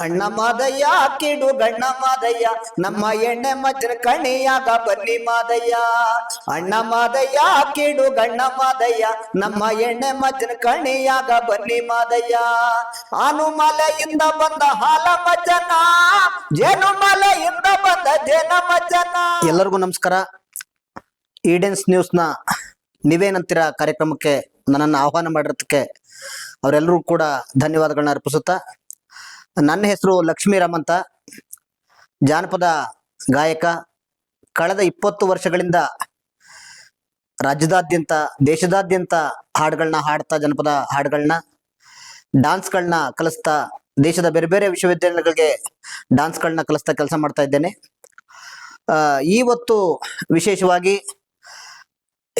ಅಣ್ಣ ಮಾದಯ್ಯ, ಕಿಡು ಗಣ್ಣ ಮಾದಯ್ಯ, ನಮ್ಮ ಎಣ್ಣೆ ಮಜ್ರ ಕಣಿಯಾಗ ಬನ್ನಿ ಮಾದಯ್ಯ. ಅಣ್ಣ ಮಾದಯ್ಯ, ಕಿಡು ಗಣ್ಣ ಮಾದಯ್ಯ, ನಮ್ಮ ಎಣ್ಣೆ ಮಜ್ರ ಕಣಿಯಾಗ ಬನ್ನಿ ಮಾದಯ್ಯ. ಆನುಮಲೆಯಿಂದ ಬಂದ ಹಾಲ ಮಜನ ಜೇನು ಮಲೆಯಿಂದ ಬಂದ ಜೇನ ಮಜ್ಜನ. ಎಲ್ಲರಿಗೂ ನಮಸ್ಕಾರ. ಈಡೆನ್ಸ್ ನ್ಯೂಸ್ನ ನೀವೇನಂತೀರ ಕಾರ್ಯಕ್ರಮಕ್ಕೆ ನನ್ನನ್ನು ಆಹ್ವಾನ ಮಾಡಿರೋದಕ್ಕೆ ಅವರೆಲ್ಲರೂ ಕೂಡ ಧನ್ಯವಾದಗಳನ್ನ ಅರ್ಪಿಸುತ್ತಾ ನನ್ನ ಹೆಸರು ಲಕ್ಷ್ಮೀರಾಮ್ ಅಂತ. ಜಾನಪದ ಗಾಯಕ. ಕಳೆದ ಇಪ್ಪತ್ತು ವರ್ಷಗಳಿಂದ ರಾಜ್ಯದಾದ್ಯಂತ, ದೇಶದಾದ್ಯಂತ ಹಾಡುಗಳನ್ನ ಹಾಡ್ತಾ, ಜನಪದ ಹಾಡುಗಳನ್ನ ಡಾನ್ಸ್ಗಳನ್ನ ಕಲಿಸ್ತಾ, ದೇಶದ ಬೇರೆ ಬೇರೆ ವಿಶ್ವವಿದ್ಯಾಲಯಗಳಿಗೆ ಡಾನ್ಸ್ಗಳನ್ನ ಕಲಿಸ್ತಾ ಕೆಲಸ ಮಾಡ್ತಾ ಇದ್ದೇನೆ. ಇವತ್ತು ವಿಶೇಷವಾಗಿ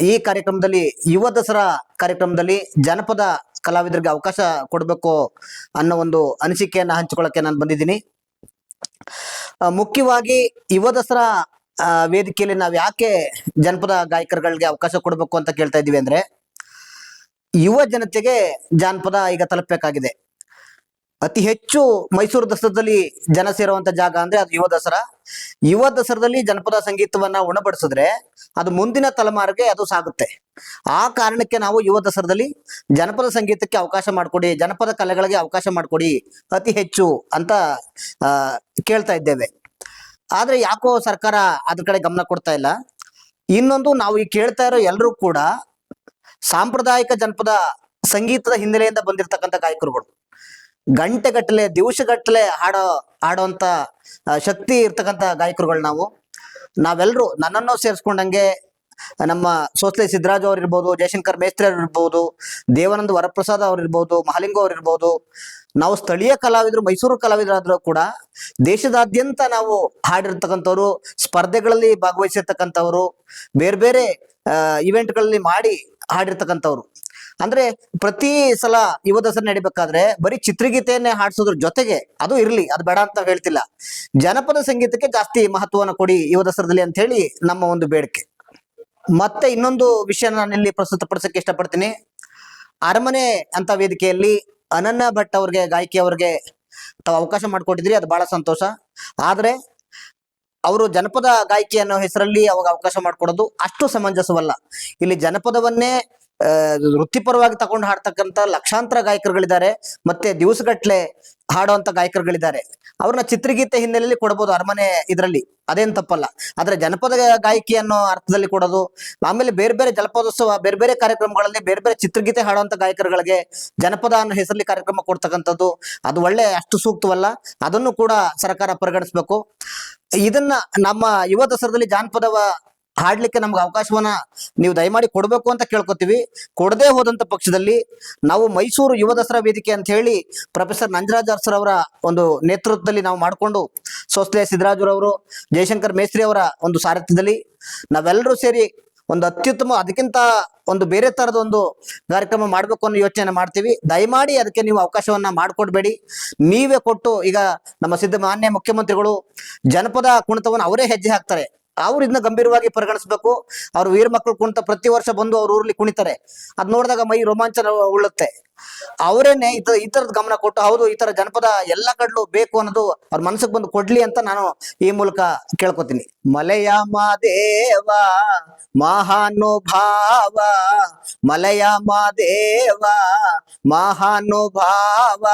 ಈ ಕಾರ್ಯಕ್ರಮದಲ್ಲಿ, ಯುವ ದಸರಾ ಕಾರ್ಯಕ್ರಮದಲ್ಲಿ ಜನಪದ ಕಲಾವಿದರಿಗೆ ಅವಕಾಶ ಕೊಡಬೇಕು ಅನ್ನೋ ಒಂದು ಅನಿಸಿಕೆಯನ್ನ ಹಂಚಿಕೊಳ್ಳಕ್ಕೆ ನಾನು ಬಂದಿದ್ದೀನಿ. ಮುಖ್ಯವಾಗಿ ಯುವ ದಸರಾ ವೇದಿಕೆಯಲ್ಲಿ ನಾವು ಯಾಕೆ ಜನಪದ ಗಾಯಕರುಗಳಿಗೆ ಅವಕಾಶ ಕೊಡಬೇಕು ಅಂತ ಕೇಳ್ತಾ ಇದ್ದೀವಿ ಅಂದ್ರೆ, ಯುವ ಜನತೆಗೆ ಜಾನಪದ ಈಗ ತಲುಪಬೇಕಾಗಿದೆ. ಅತಿ ಹೆಚ್ಚು ಮೈಸೂರು ದಸರಾದಲ್ಲಿ ಜನ ಸೇರುವಂತ ಜಾಗ ಅಂದ್ರೆ ಅದು ಯುವ ದಸರಾ. ಯುವ ದಸರಾದಲ್ಲಿ ಜನಪದ ಸಂಗೀತವನ್ನ ಉಣಬಡಿಸಿದ್ರೆ ಅದು ಮುಂದಿನ ತಲೆಮಾರಿಗೆ ಅದು ಸಾಗುತ್ತೆ. ಆ ಕಾರಣಕ್ಕೆ ನಾವು ಯುವ ದಸರಾದಲ್ಲಿ ಜನಪದ ಸಂಗೀತಕ್ಕೆ ಅವಕಾಶ ಮಾಡಿಕೊಡಿ, ಜನಪದ ಕಲೆಗಳಿಗೆ ಅವಕಾಶ ಮಾಡಿಕೊಡಿ ಅತಿ ಹೆಚ್ಚು ಅಂತ ಕೇಳ್ತಾ ಇದ್ದೇವೆ. ಆದ್ರೆ ಯಾಕೋ ಸರ್ಕಾರ ಅದ್ರ ಕಡೆ ಗಮನ ಕೊಡ್ತಾ ಇಲ್ಲ. ಇನ್ನೊಂದು ನಾವು ಈ ಕೇಳ್ತಾ ಇರೋ ಎಲ್ಲರೂ ಕೂಡ ಸಾಂಪ್ರದಾಯಿಕ ಜನಪದ ಸಂಗೀತದ ಹಿನ್ನೆಲೆಯಿಂದ ಬಂದಿರತಕ್ಕಂಥ ಗಾಯಕರುಗಳು. ಗಂಟೆಗಟ್ಟಲೆ, ದಿವಸಗಟ್ಟಲೆ ಹಾಡೋ, ಹಾಡೋಂತ ಶಕ್ತಿ ಇರ್ತಕ್ಕಂಥ ಗಾಯಕರುಗಳು ನಾವು. ನಾವೆಲ್ಲರೂ ನನ್ನನ್ನು ಸೇರಿಸ್ಕೊಂಡಂಗೆ, ನಮ್ಮ ಸೋಸ್ಲೆ ಸಿದ್ದರಾಜು ಅವ್ರು ಇರ್ಬೋದು ಜಯಶಂಕರ್ ಮೇಸ್ತ್ರಿ ಅವ್ರು ಇರ್ಬೋದು ದೇವಾನಂದ ವರಪ್ರಸಾದ್ ಅವ್ರು ಇರ್ಬೋದು ಮಹಾಲಿಂಗ ಅವ್ರು ಇರ್ಬೋದು ನಾವು ಸ್ಥಳೀಯ ಕಲಾವಿದರು, ಮೈಸೂರು ಕಲಾವಿದರಾದ್ರೂ ಕೂಡ ದೇಶದಾದ್ಯಂತ ನಾವು ಹಾಡಿರ್ತಕ್ಕಂಥವ್ರು, ಸ್ಪರ್ಧೆಗಳಲ್ಲಿ ಭಾಗವಹಿಸಿರ್ತಕ್ಕಂಥವ್ರು ಬೇರೆ ಬೇರೆ ಇವೆಂಟ್ಗಳಲ್ಲಿ ಮಾಡಿ ಹಾಡಿರ್ತಕ್ಕಂಥವ್ರು. ಅಂದ್ರೆ ಪ್ರತಿ ಸಲ ಯುವ ದಸರಾ ನಡಿಬೇಕಾದ್ರೆ ಬರೀ ಚಿತ್ರಗೀತೆಯನ್ನೇ ಹಾಡಿಸೋದ್ರ ಜೊತೆಗೆ ಅದು ಇರ್ಲಿ, ಅದು ಬೇಡ ಅಂತ ಹೇಳ್ತಿಲ್ಲ. ಜನಪದ ಸಂಗೀತಕ್ಕೆ ಜಾಸ್ತಿ ಮಹತ್ವವನ್ನು ಕೊಡಿ ಯುವ ದಸರಾದಲ್ಲಿ ಅಂತ ಹೇಳಿ ನಮ್ಮ ಒಂದು ಬೇಡಿಕೆ. ಮತ್ತೆ ಇನ್ನೊಂದು ವಿಷಯ ನಾನು ಇಲ್ಲಿ ಪ್ರಸ್ತುತಪಡಿಸಕ್ಕೆ ಇಷ್ಟಪಡ್ತೀನಿ. ಅರಮನೆ ಅಂತ ವೇದಿಕೆಯಲ್ಲಿ ಅನನ್ಯ ಭಟ್ ಅವ್ರಿಗೆ, ಗಾಯಕಿ ಅವ್ರಿಗೆ ತಾವು ಅವಕಾಶ ಮಾಡಿಕೊಟ್ಟಿದ್ರಿ, ಅದು ಬಹಳ ಸಂತೋಷ. ಆದ್ರೆ ಅವರು ಜನಪದ ಗಾಯಕಿ ಅನ್ನೋ ಹೆಸರಲ್ಲಿ ಅವಾಗ ಅವಕಾಶ ಮಾಡಿಕೊಡೋದು ಅಷ್ಟು ಸಮಂಜಸವಲ್ಲ. ಇಲ್ಲಿ ಜನಪದವನ್ನೇ ವೃತ್ತಿಪರವಾಗಿ ತಗೊಂಡು ಹಾಡ್ತಕ್ಕಂಥ ಲಕ್ಷಾಂತರ ಗಾಯಕರುಗಳಿದ್ದಾರೆ. ಮತ್ತೆ ದಿವಸಗಟ್ಲೆ ಹಾಡುವಂತ ಗಾಯಕರುಗಳಿದ್ದಾರೆ. ಅವ್ರನ್ನ ಚಿತ್ರಗೀತೆ ಹಿನ್ನೆಲೆಯಲ್ಲಿ ಕೊಡಬಹುದು ಅರಮನೆ ಇದರಲ್ಲಿ. ಅದೇನ್ ತಪ್ಪಲ್ಲ. ಆದ್ರೆ ಜನಪದ ಗಾಯಕಿ ಅನ್ನೋ ಅರ್ಥದಲ್ಲಿ ಕೊಡೋದು, ಆಮೇಲೆ ಬೇರೆ ಬೇರೆ ಜಲಪದೋತ್ಸವ, ಬೇರೆ ಬೇರೆ ಕಾರ್ಯಕ್ರಮಗಳಲ್ಲಿ ಬೇರೆ ಬೇರೆ ಚಿತ್ರಗೀತೆ ಹಾಡುವಂತ ಗಾಯಕರುಗಳಿಗೆ ಜನಪದ ಅನ್ನೋ ಹೆಸರಲ್ಲಿ ಕಾರ್ಯಕ್ರಮ ಕೊಡ್ತಕ್ಕಂಥದ್ದು, ಅದು ಒಳ್ಳೆ ಅಷ್ಟು ಸೂಕ್ತವಲ್ಲ. ಅದನ್ನು ಕೂಡ ಸರ್ಕಾರ ಪರಿಗಣಿಸ್ಬೇಕು. ಇದನ್ನ ನಮ್ಮ ಯುವ ದಸರಾದಲ್ಲಿ ಜಾನಪದವ ಹಾಡ್ಲಿಕ್ಕೆ ನಮ್ಗೆ ಅವಕಾಶವನ್ನ ನೀವು ದಯಮಾಡಿ ಕೊಡಬೇಕು ಅಂತ ಕೇಳ್ಕೊತೀವಿ. ಕೊಡದೇ ಹೋದಂತ ಪಕ್ಷದಲ್ಲಿ ನಾವು ಮೈಸೂರು ಯುವ ದಸರಾ ವೇದಿಕೆ ಅಂತ ಹೇಳಿ ಪ್ರೊಫೆಸರ್ ನಂಜರಾಜ್ ಅರ್ಸರ್ ಅವರ ಒಂದು ನೇತೃತ್ವದಲ್ಲಿ ನಾವು ಮಾಡಿಕೊಂಡು ಸೋಸ್ಲೆ ಸಿದ್ದರಾಜುರವರು ಜಯಶಂಕರ್ ಮೇಸ್ತ್ರಿ ಅವರ ಒಂದು ಸಾರಥ್ಯದಲ್ಲಿ ನಾವೆಲ್ಲರೂ ಸೇರಿ ಒಂದು ಅತ್ಯುತ್ತಮ, ಅದಕ್ಕಿಂತ ಒಂದು ಬೇರೆ ತರದ ಒಂದು ಕಾರ್ಯಕ್ರಮ ಮಾಡಬೇಕು ಅನ್ನೋ ಯೋಚನೆ ಮಾಡ್ತೀವಿ. ದಯಮಾಡಿ ಅದಕ್ಕೆ ನೀವು ಅವಕಾಶವನ್ನ ಮಾಡಿಕೊಡ್ಬೇಡಿ. ನೀವೇ ಕೊಟ್ಟು ಈಗ ನಮ್ಮ ಸಿದ್ಧ ಮಾನ್ಯ ಮುಖ್ಯಮಂತ್ರಿಗಳು ಜನಪದ ಕುಣಿತವನ್ನು ಅವರೇ ಹೆಜ್ಜೆ ಹಾಕ್ತಾರೆ. ಅವ್ರು ಇದನ್ನ ಗಂಭೀರವಾಗಿ ಪರಿಗಣಿಸ್ಬೇಕು. ಅವ್ರ ವೀರ ಮಕ್ಕಳು ಕುಣಿತ ಪ್ರತಿ ವರ್ಷ ಬಂದು ಅವ್ರ ಊರಲ್ಲಿ ಕುಣಿತಾರೆ. ಅದ್ ನೋಡಿದಾಗ ಮೈ ರೋಮಾಂಚನ ಉಳ್ಳುತ್ತೆ. ಅವರೇನೆ ಇದು ಈ ತರದ ಗಮನ ಕೊಟ್ಟು, ಹೌದು, ಈ ತರ ಜನಪದ ಎಲ್ಲ ಕಡ್ಲು ಬೇಕು ಅನ್ನೋದು ಅವ್ರ ಮನಸ್ಸಿಗೆ ಬಂದು ಕೊಡ್ಲಿ ಅಂತ ನಾನು ಈ ಮೂಲಕ ಕೇಳ್ಕೊತೀನಿ. ಮಲೆಯ ಮಾದೇವ ಮಹಾನುಭಾವ ಮಲಯ ಮಾದೇವ ಮಹಾನುಭಾವ,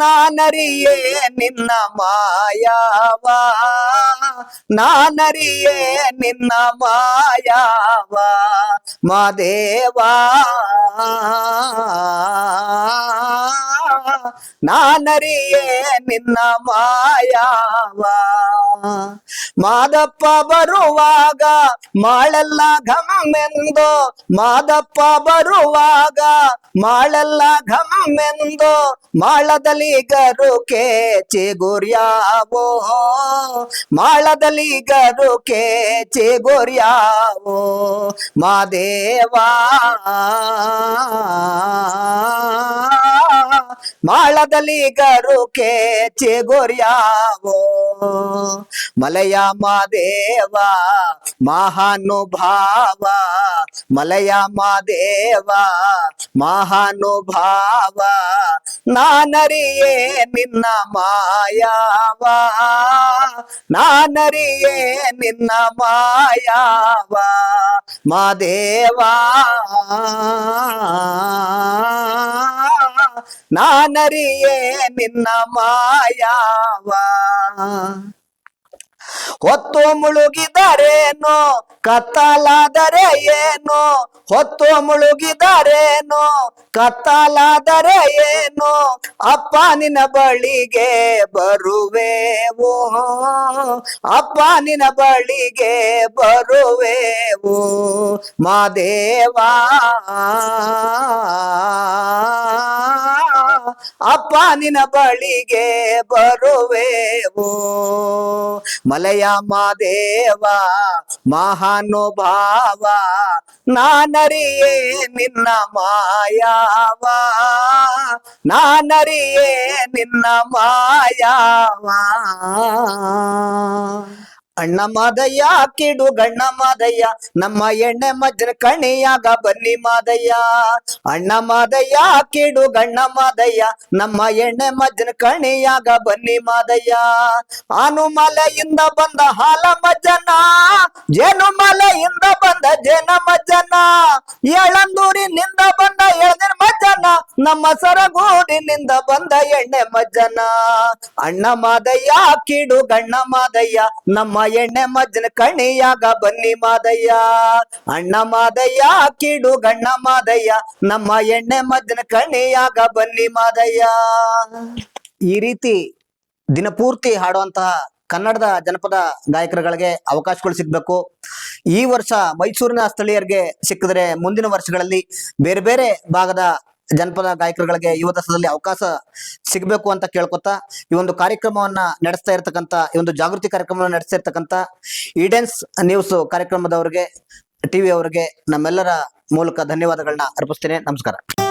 ನಾನರಿಯೇ ನಿನ್ನ ಮಾಯಾವ, ನಾನರಿಯೇ ನಿನ್ನ ಮಾಯಾವ ಮಾದೇವ ನಾನರಿಯೇ ನಿನ್ನ ಮಾಯಾವ. ಮಾದಪ್ಪ ಬರುವಾಗ ಮಾಳೆಲ್ಲ ಘಮ್ಮೆಂದು. ಮಾದಪ್ಪ ಬರುವಾಗ ಮಾಳೆಲ್ಲ ಘಮ್ಮೆಂದು. ಮಾಳದಲ್ಲಿ ಗರುಕೆ ಚಿಗುರ್ಯಾವೋ ಮಾಳದಲ್ಲಿ ಗರುಕೆ ಚಿಗುರ್ಯಾವೋ ಮಾದೇವಾ. ಮಾಳದಲ್ಲಿ ಗರುಕೆ ಚೆಗೊರ್ಯಾವೋ ಮಲಯ ಮಾದೇವ ಮಹಾನುಭಾವ ಮಲಯ ಮಾದೇವ ಮಹಾನುಭಾವ ನಾನರಿಯೇ ನಿನ್ನ ಮಾಯಾವ ನಾನರಿಯೇ ನಿನ್ನ ಮಾಯಾವ ಮಾದೇವ ನಾನರಿಯೇ ನಿನ್ನ ಮಾಯಾವ. ಹೊತ್ತು ಮುಳುಗಿದರೇನು ಕತ್ತಲಾದರೆ ಏನು ಹೊತ್ತು ಮುಳುಗಿದರೇನು ಕತ್ತಲಾದರೆ ಏನು ಅಪ್ಪ ನಿನ್ನ ಬಳಿಗೆ ಬರುವೆವು. ಅಪ್ಪ ನಿನ್ನ ಬಳಿಗೆ ಬರುವೆವು. ಮಾದೇವಾ ಅಪ್ಪ ನಿನ್ನ ಬಳಿಗೆ ಬರುವೆವು. ಮಲಯ ಮಾದೇವ ಮಹಾನುಭಾವ ನಾನರಿಯೇ ನಿನ್ನ ಮಾಯಾವ. ನಾನರಿಯೇ ನಿನ್ನ ಮಾಯಾವ. ಅಣ್ಣ ಮಾದಯ್ಯ, ಕಿಡು ಗಣ್ಣ ಮಾದಯ್ಯ, ನಮ್ಮ ಎಣ್ಣೆ ಮಜ್ಜನ ಕಣಿಯಾಗ ಬನ್ನಿ ಮಾದಯ್ಯ. ಅಣ್ಣ ಮಾದಯ್ಯ, ಕಿಡು ಗಣ್ಣ ಮಾದಯ್ಯ, ನಮ್ಮ ಎಣ್ಣೆ ಮಜ್ಜನ ಕಣಿಯಾಗ ಬನ್ನಿ ಮಾದಯ್ಯ. ಆನುಮಲೆಯಿಂದ ಬಂದ ಹಾಲ ಮಜ್ಜನ ಜೇನು ಮಲೆಯಿಂದ ಬಂದ ಜೇನ ಮಜ್ಜನ. ಏಳಂದೂರಿನಿಂದ ಬಂದ ಎಳದಿನ ಮಜ್ಜನ, ನಮ್ಮ ಸರಗೂಡಿನಿಂದ ಬಂದ ಎಣ್ಣೆ ಮಜ್ಜನ. ಅಣ್ಣ ಮಾದಯ್ಯ, ಕಿಡು ಗಣ್ಣ ಮಾದಯ್ಯ, ನಮ್ಮ ಎಣ್ಣೆ ಮಜ್ಜನ ಕಣಿಯಾಗ ಬನ್ನಿ ಮಾದಯ್ಯ. ಅಣ್ಣ ಮಾದಯ್ಯ, ಕಿಡು ಗಣ್ಣ ಮಾದಯ್ಯ, ನಮ್ಮ ಎಣ್ಣೆ ಮಜ್ಜನ ಕಣಿಯಾಗ ಬನ್ನಿ ಮಾದಯ್ಯ. ಈ ರೀತಿ ದಿನಪೂರ್ತಿ ಹಾಡುವಂತಹ ಕನ್ನಡದ ಜನಪದ ಗಾಯಕರುಗಳಿಗೆ ಅವಕಾಶಗಳು ಸಿಗ್ಬೇಕು. ಈ ವರ್ಷ ಮೈಸೂರಿನ ಸ್ಥಳೀಯರಿಗೆ ಸಿಕ್ಕಿದ್ರೆ ಮುಂದಿನ ವರ್ಷಗಳಲ್ಲಿ ಬೇರೆ ಬೇರೆ ಭಾಗದ ಜನಪದ ಗಾಯಕರುಗಳಿಗೆ ಯುವ ದಸದಲ್ಲಿ ಅವಕಾಶ ಸಿಗಬೇಕು ಅಂತ ಕೇಳ್ಕೊತಾ ಈ ಒಂದು ಕಾರ್ಯಕ್ರಮವನ್ನ ನಡೆಸ್ತಾ ಇರತಕ್ಕಂತ, ಈ ಒಂದು ಜಾಗೃತಿ ಕಾರ್ಯಕ್ರಮವನ್ನು ನಡೆಸ್ತಾ ಇರ್ತಕ್ಕಂಥ ಈಡೆನ್ಸ್ ನ್ಯೂಸ್ ಕಾರ್ಯಕ್ರಮದವರಿಗೆ, ಟಿವಿ ಅವರಿಗೆ ನಮ್ಮೆಲ್ಲರ ಮೂಲಕ ಧನ್ಯವಾದಗಳನ್ನ ಅರ್ಪಿಸ್ತೇನೆ. ನಮಸ್ಕಾರ.